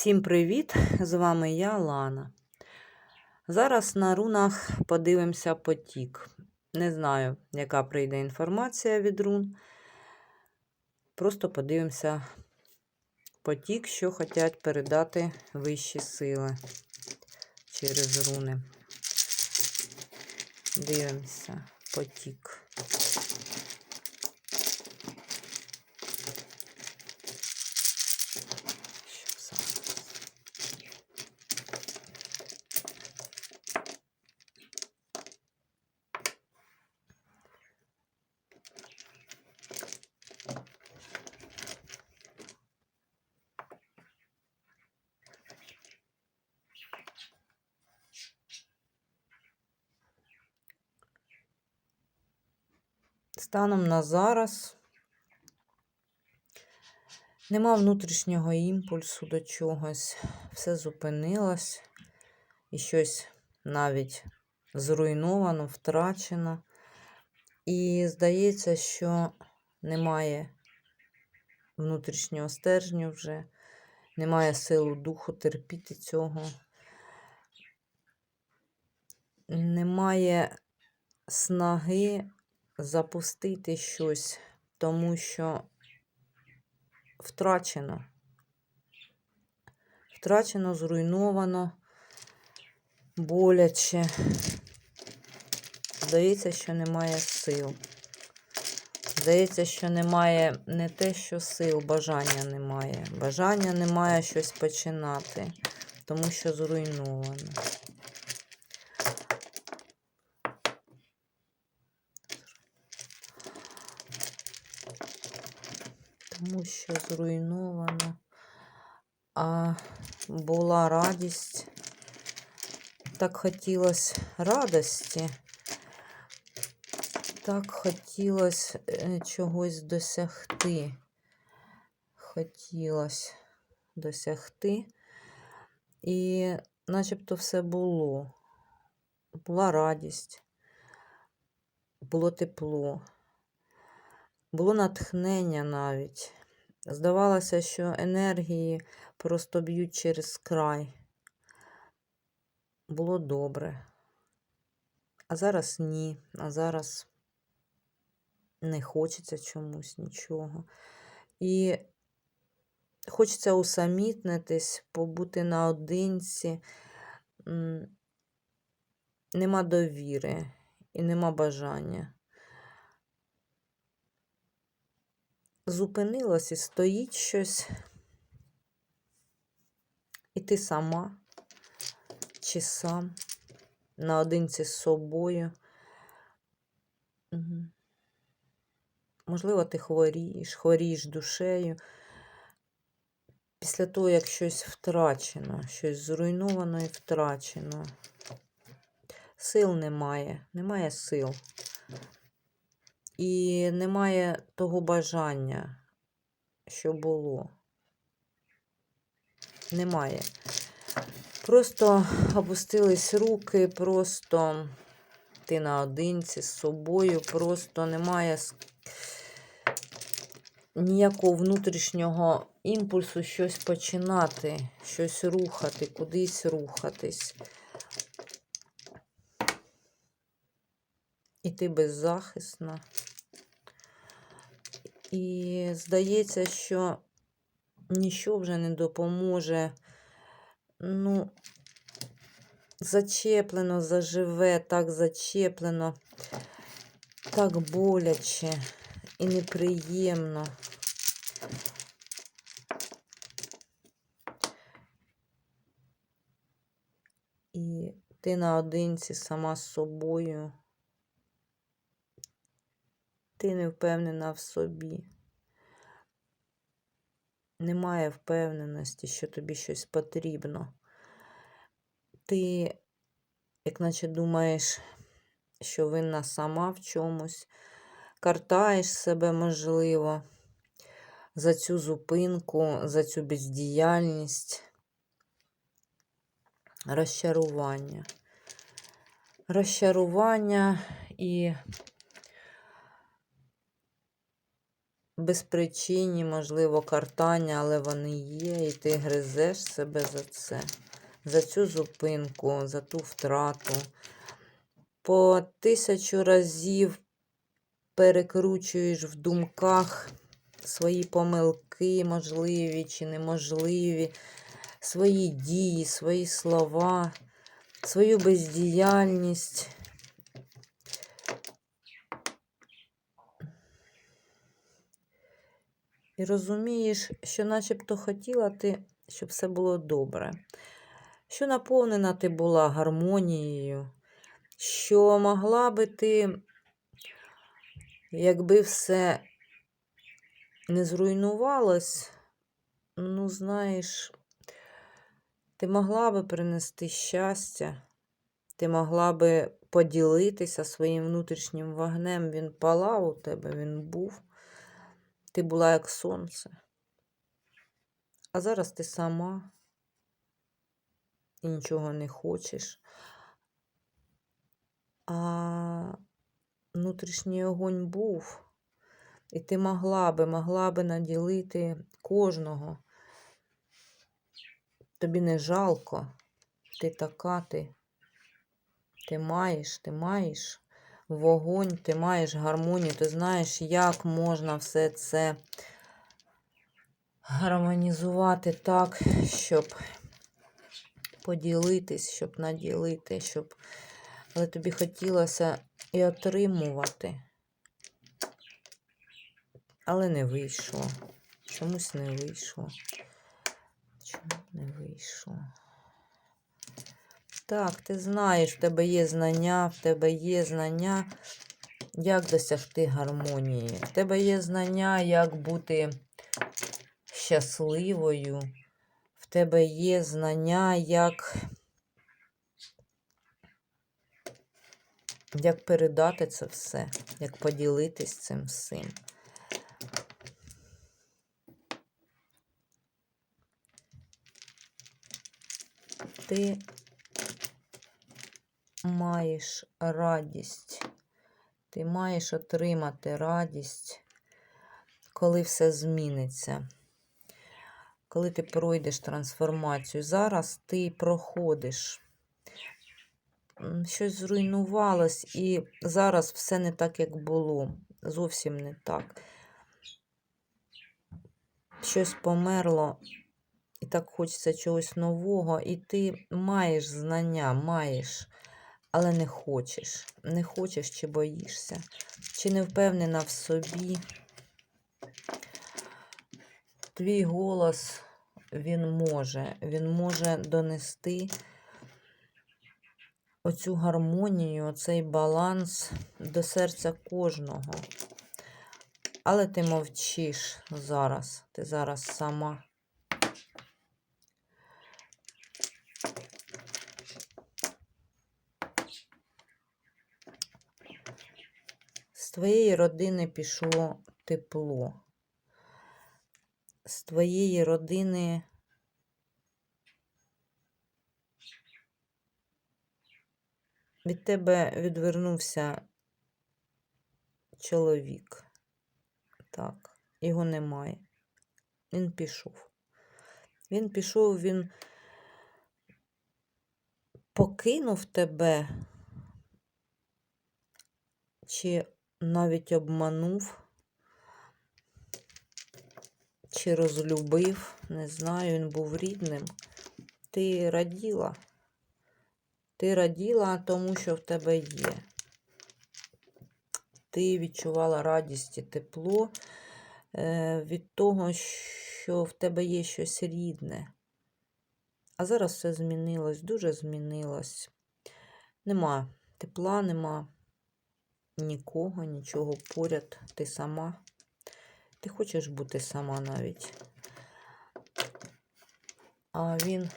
Всім привіт! З вами я, Лана. Зараз на рунах подивимося потік. Не знаю, яка прийде інформація від рун. Просто подивимося потік, що хочуть передати вищі сили через руни. Дивимося потік. Станом на зараз нема внутрішнього імпульсу до чогось, все зупинилось і щось навіть зруйновано, втрачено. І здається, що немає внутрішнього стержню вже, немає силу духу терпіти цього. Немає снаги запустити щось, тому що втрачено. Втрачено, зруйновано, боляче. Здається, що немає сил. Здається, що немає не те, що сил, бажання немає. Бажання немає щось починати, тому що зруйновано. Тому що зруйновано. А була радість. Так хотілося радості. Так хотілося е, чогось досягти. Хотілося досягти. І начебто все було. Була радість, було тепло, було натхнення навіть. Здавалося, що енергії просто б'ють через край. Було добре. А зараз ні. А зараз не хочеться чомусь нічого. І хочеться усамітнитись, побути наодинці. Нема довіри і нема бажання. Зупинилось і стоїть щось. І ти сама чи сам наодинці з собою. Можливо, ти хворієш, хворієш душею. Після того, як щось втрачено, щось зруйновано і втрачено. Сил немає, немає сил. І немає того бажання, що було. Немає. Просто опустились руки, просто ти наодинці з собою, просто немає ніякого внутрішнього імпульсу щось починати, щось рухати, кудись рухатись. І ти беззахисна. І здається, що нічого вже не допоможе. Ну, зачеплено, заживе, так зачеплено, так боляче і неприємно. І ти наодинці сама з собою. Ти не впевнена в собі. Немає впевненості, що тобі щось потрібно. Ти, як наче думаєш, що винна сама в чомусь, картаєш себе, можливо, за цю зупинку, за цю бездіяльність, розчарування. Розчарування і безпричинні, можливо, картання, але вони є, і ти гризеш себе за це, за цю зупинку, за ту втрату. По тисячу разів перекручуєш в думках свої помилки, можливі чи неможливі, свої дії, свої слова, свою бездіяльність. І розумієш, що начебто хотіла ти, щоб все було добре, що наповнена ти була гармонією, що могла би ти, якби все не зруйнувалось, ну, знаєш, ти могла би принести щастя, ти могла би поділитися своїм внутрішнім вогнем. Він палав у тебе, він був. Ти була як сонце. А зараз ти сама і нічого не хочеш. А внутрішній огонь був. І ти могла би, могла би наділити кожного. Тобі не жалко. Ти така, ти, ти маєш, ти маєш вогонь, ти маєш гармонію, ти знаєш, як можна все це гармонізувати так, щоб поділитись, щоб наділити, щоб. Але тобі хотілося і отримувати. Але не вийшло. Чомусь не вийшло. Чому не вийшло? Так, ти знаєш, в тебе є знання, в тебе є знання, як досягти гармонії. В тебе є знання, як бути щасливою. В тебе є знання, як, як передати це все, як поділитись цим всім. Ти маєш радість. Ти маєш отримати радість, коли все зміниться. Коли ти пройдеш трансформацію. Зараз ти проходиш. Щось зруйнувалось, і зараз все не так, як було. Зовсім не так. Щось померло, і так хочеться чогось нового, і ти маєш знання, маєш, але не хочеш. Не хочеш чи боїшся, чи не впевнена в собі. Твій голос, він може, він може донести оцю гармонію, оцей баланс до серця кожного. Але ти мовчиш зараз. Ти зараз сама. З твоєї родини пішло тепло. З твоєї родини від тебе відвернувся чоловік. Так, його немає. Він пішов. Він пішов, він покинув тебе, чи навіть обманув, чи розлюбив, не знаю, він був рідним. Ти раділа. Ти раділа тому, що в тебе є. Ти відчувала радість і тепло е, від того, що в тебе є щось рідне. А зараз все змінилось, дуже змінилось. Нема тепла, нема нікого, нічого поряд. Ти сама. Ти хочеш бути сама навіть. А він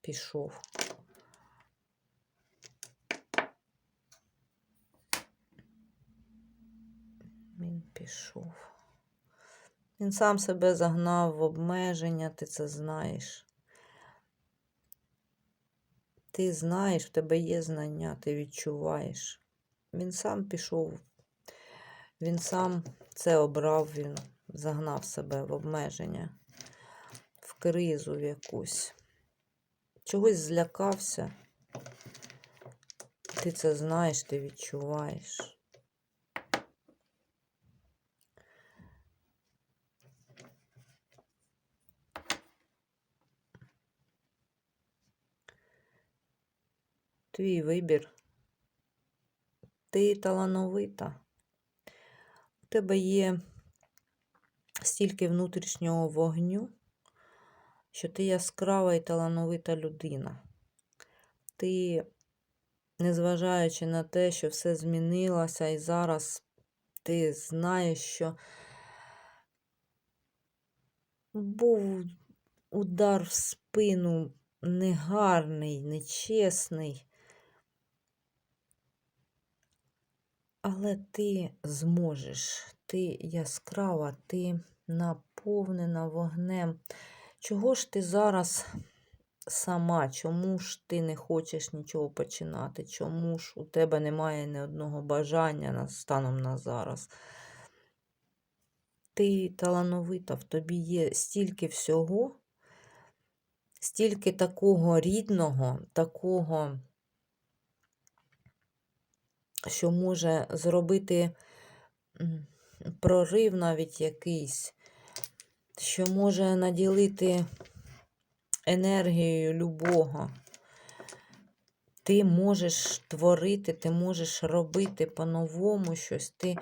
пішов. Він пішов. Він сам себе загнав в обмеження, ти це знаєш. Ти знаєш, в тебе є знання, ти відчуваєш. Він сам пішов, він сам це обрав, він загнав себе в обмеження, в кризу в якусь. Чогось злякався. Ти це знаєш, ти відчуваєш. Твій вибір. Ти талановита. У тебе є стільки внутрішнього вогню, що ти яскрава і талановита людина. Ти, незважаючи на те, що все змінилося, і зараз ти знаєш, що був удар в спину негарний, нечесний. Але ти зможеш, ти яскрава, ти наповнена вогнем. Чого ж ти зараз сама? Чому ж ти не хочеш нічого починати? Чому ж у тебе немає ні одного бажання станом на зараз? Ти талановита, в тобі є стільки всього, стільки такого рідного, такого що може зробити прорив навіть якийсь, що може наділити енергією любого. Ти можеш творити, ти можеш робити по-новому щось, ти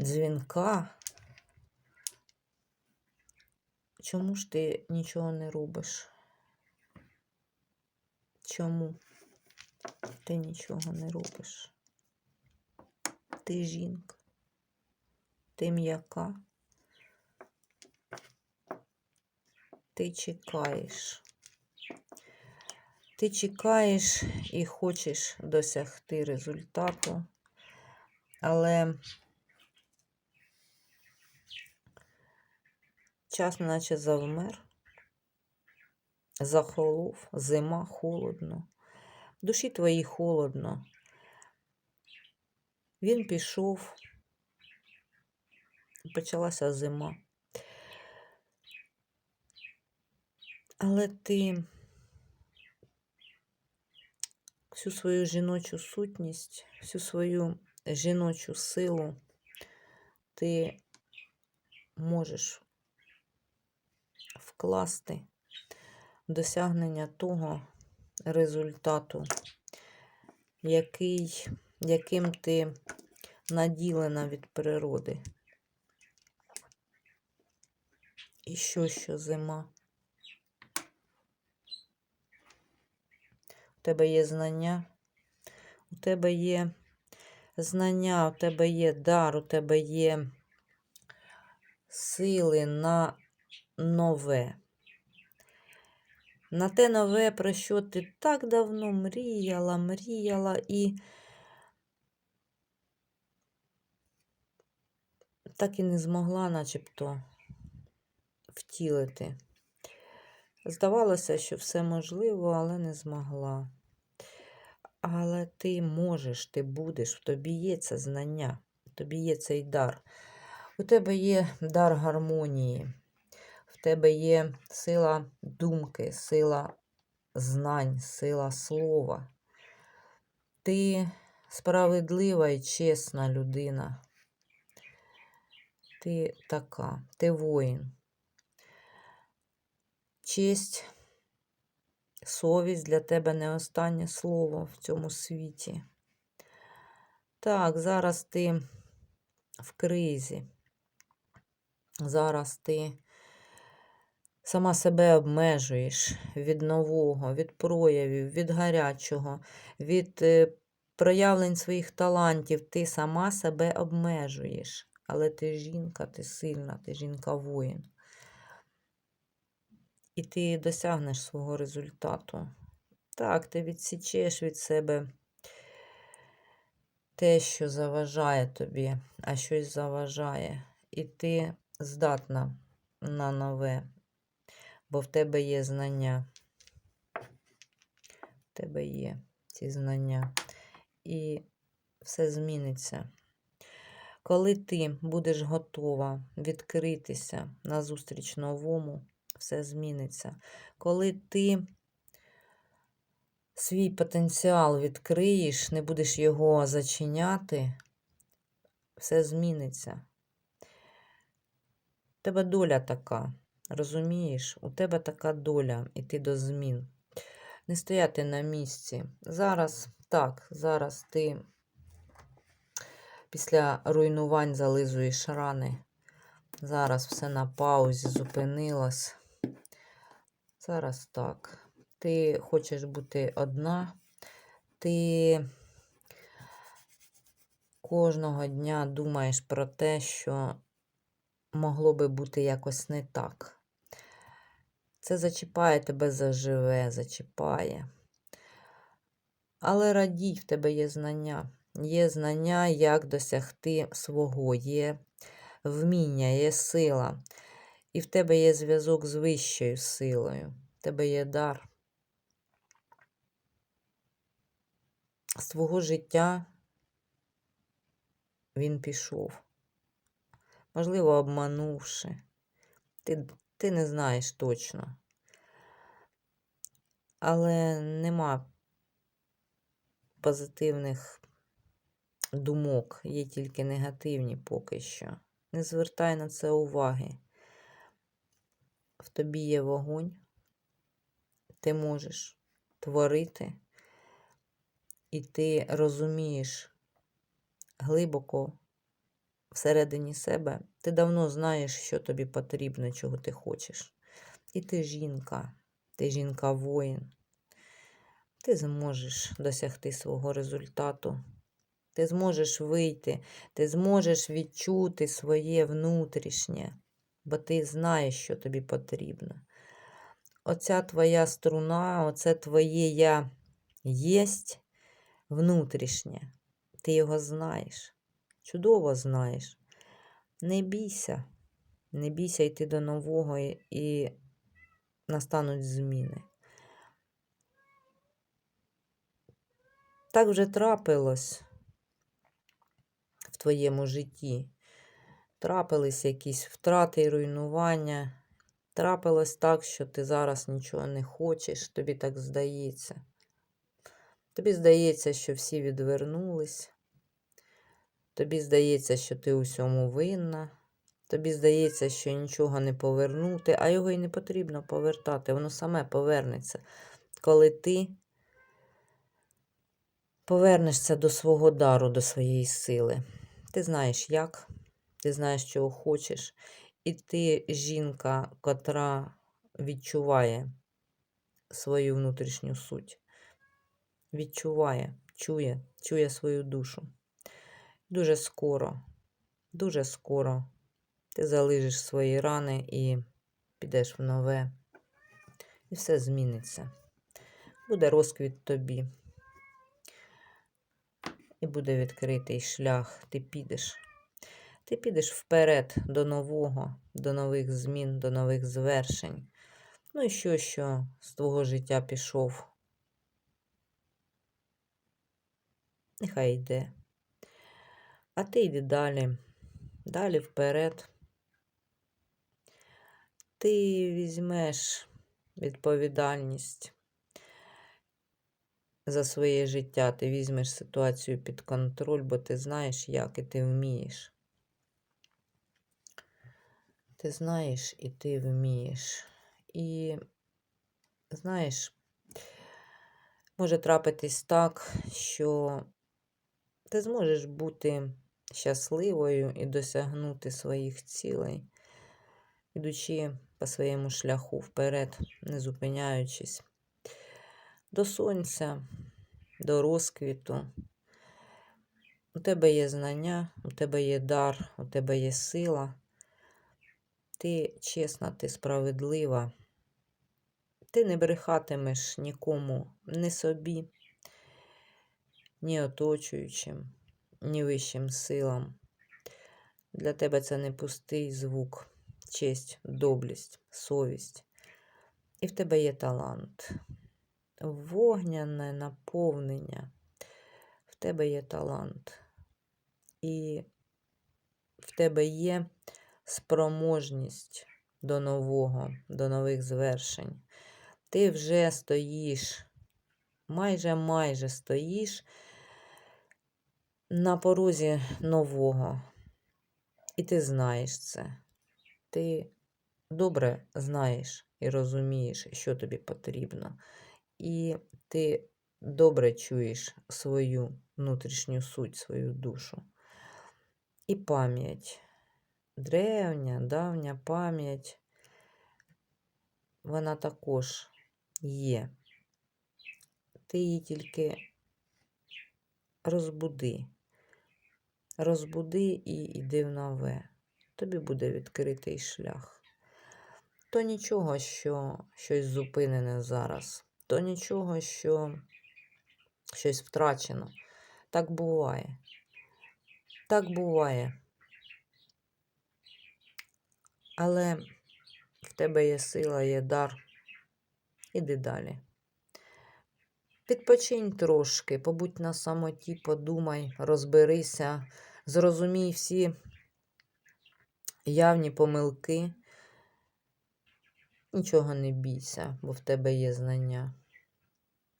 дзвінка. Чому ж ти нічого не робиш? Чому ти нічого не робиш? Ти жінка, ти м'яка, ти чекаєш. Ти чекаєш і хочеш досягти результату, але час наче завмер, захолов, зима холодно, душі твоїй холодно. Він пішов, почалася зима. Але ти всю свою жіночу сутність, всю свою жіночу силу ти можеш вкласти в досягнення того результату, який яким ти наділена від природи. І що, що зима? У тебе є знання, у тебе є знання, у тебе є дар, у тебе є сили на нове. На те нове, про що ти так давно мріяла, мріяла і так і не змогла начебто втілити. Здавалося, що все можливо, але не змогла. Але ти можеш, ти будеш, в тобі є це знання, в тобі є цей дар. У тебе є дар гармонії, в тебе є сила думки, сила знань, сила слова. Ти справедлива і чесна людина. Ти така, ти воїн. Честь, совість для тебе не останнє слово в цьому світі. Так, зараз ти в кризі. Зараз ти сама себе обмежуєш від нового, від проявів, від гарячого, від е, проявлень своїх талантів. Ти сама себе обмежуєш. Але ти жінка, ти сильна, ти жінка-воїн. І ти досягнеш свого результату. Так, ти відсічеш від себе те, що заважає тобі, а щось заважає. І ти здатна на нове, бо в тебе є знання. В тебе є ці знання. І все зміниться. Коли ти будеш готова відкритися назустріч новому, все зміниться. Коли ти свій потенціал відкриєш, не будеш його зачиняти, все зміниться. У тебе доля така, розумієш? У тебе така доля іти до змін. Не стояти на місці. Зараз, так, зараз ти після руйнувань зализуєш рани. Зараз все на паузі зупинилось. Зараз так. Ти хочеш бути одна, ти кожного дня думаєш про те, що могло би бути якось не так. Це зачіпає тебе заживе, зачіпає. Але радій, в тебе є знання. Є знання, як досягти свого, є вміння, є сила. І в тебе є зв'язок з вищою силою. В тебе є дар. З твого життя він пішов. Можливо, обманувши. Ти, ти не знаєш точно. Але нема позитивних думок, є тільки негативні поки що. Не звертай на це уваги. В тобі є вогонь, ти можеш творити, і ти розумієш глибоко всередині себе, ти давно знаєш, що тобі потрібно, чого ти хочеш. І ти жінка, ти жінка-воїн. Ти зможеш досягти свого результату. Ти зможеш вийти, ти зможеш відчути своє внутрішнє, бо ти знаєш, що тобі потрібно. Оця твоя струна, оце твоє я єсть внутрішнє. Ти його знаєш, чудово знаєш. Не бійся, не бійся йти до нового і, настануть зміни. Так вже трапилось твоєму житті. Трапились якісь втрати і руйнування. Трапилось так, що ти зараз нічого не хочеш, тобі так здається. Тобі здається, що всі відвернулись. Тобі здається, що ти усьому винна. Тобі здається, що нічого не повернути, а його й не потрібно повертати. Воно саме повернеться, коли ти повернешся до свого дару, до своєї сили. Ти знаєш як, ти знаєш, чого хочеш, і ти жінка, котра відчуває свою внутрішню суть. Відчуває, чує, чує свою душу. Дуже скоро, дуже скоро ти залижиш свої рани і підеш в нове. І все зміниться. Буде розквіт тобі. І буде відкритий шлях. Ти підеш. Ти підеш вперед до нового, до нових змін, до нових звершень. Ну і що, що з твого життя пішов? Нехай йде. А ти йди далі, далі вперед. Ти візьмеш відповідальність за своє життя, ти візьмеш ситуацію під контроль, бо ти знаєш, як і ти вмієш. Ти знаєш і ти вмієш. І знаєш, може трапитись так, що ти зможеш бути щасливою і досягнути своїх цілей, ідучи по своєму шляху вперед, не зупиняючись до сонця, до розквіту. У тебе є знання, у тебе є дар, у тебе є сила. Ти чесна, ти справедлива. Ти не брехатимеш нікому, ні собі, ні оточуючим, ні вищим силам. Для тебе це не пустий звук, честь, доблість, совість. І в тебе є талант, вогняне наповнення. В тебе є талант. І в тебе є спроможність до нового, до нових звершень. Ти вже стоїш, майже майже стоїш на порозі нового. І ти знаєш це. Ти добре знаєш і розумієш, що тобі потрібно. І ти добре чуєш свою внутрішню суть, свою душу. І пам'ять. Древня, давня пам'ять, вона також є. Ти її тільки розбуди. Розбуди і йди в нове. Тобі буде відкритий шлях. То нічого, що щось зупинене зараз, то нічого, що щось втрачено. Так буває. Так буває. Але в тебе є сила, є дар. Іди далі. Відпочинь трошки, побудь на самоті, подумай, розберися, зрозумій всі явні помилки. Нічого не бійся, бо в тебе є знання.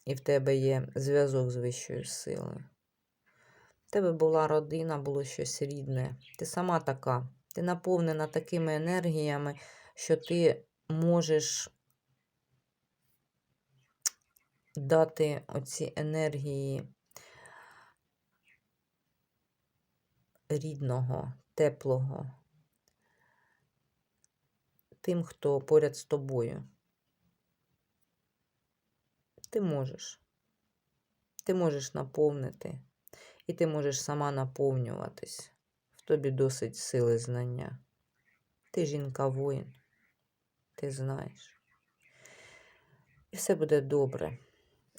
І в тебе є зв'язок з вищою силою. В тебе була родина, було щось рідне. Ти сама така. Ти наповнена такими енергіями, що ти можеш дати оці енергії рідного, теплого тим, хто поряд з тобою. Ти можеш. Ти можеш наповнити, і ти можеш сама наповнюватись. В тобі досить сили знання. Ти жінка воїн, ти знаєш. І все буде добре.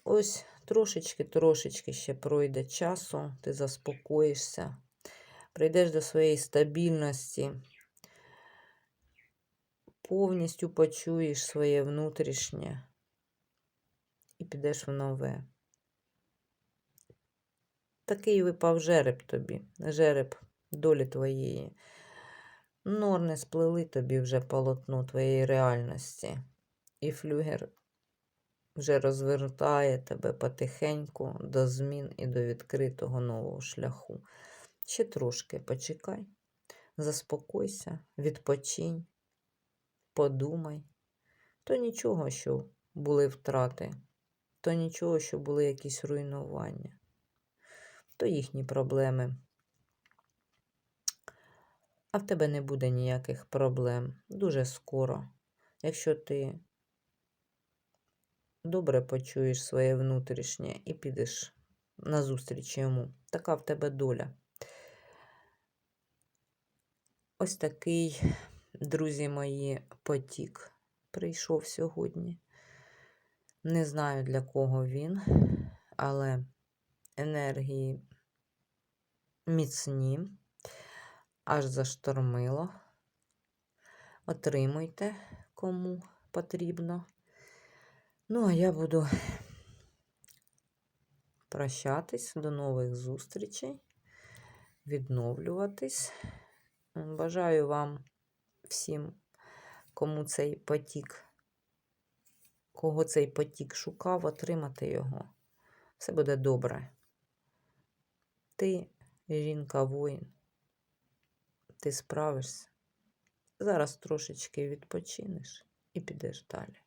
Ось трошечки-трошечки ще пройде часу, ти заспокоїшся, прийдеш до своєї стабільності, повністю почуєш своє внутрішнє і підеш в нове. Такий випав жереб тобі, жереб долі твоєї. Норни сплели тобі вже полотно твоєї реальності. І флюгер вже розвертає тебе потихеньку до змін і до відкритого нового шляху. Ще трошки почекай, заспокойся, відпочинь, подумай. То нічого, що були втрати, то нічого, що були якісь руйнування, то їхні проблеми. А в тебе не буде ніяких проблем дуже скоро, якщо ти добре почуєш своє внутрішнє і підеш назустріч йому. Така в тебе доля. Ось такий, друзі мої, потік прийшов сьогодні. Не знаю, для кого він, але енергії міцні, аж заштормило. Отримуйте, кому потрібно. Ну, а я буду прощатись до нових зустрічей, відновлюватись. Бажаю вам всім, кому цей потік, кого цей потік шукав, отримати його. Все буде добре. Ти, жінка воїн, ти справишся. Зараз трошечки відпочинеш і підеш далі.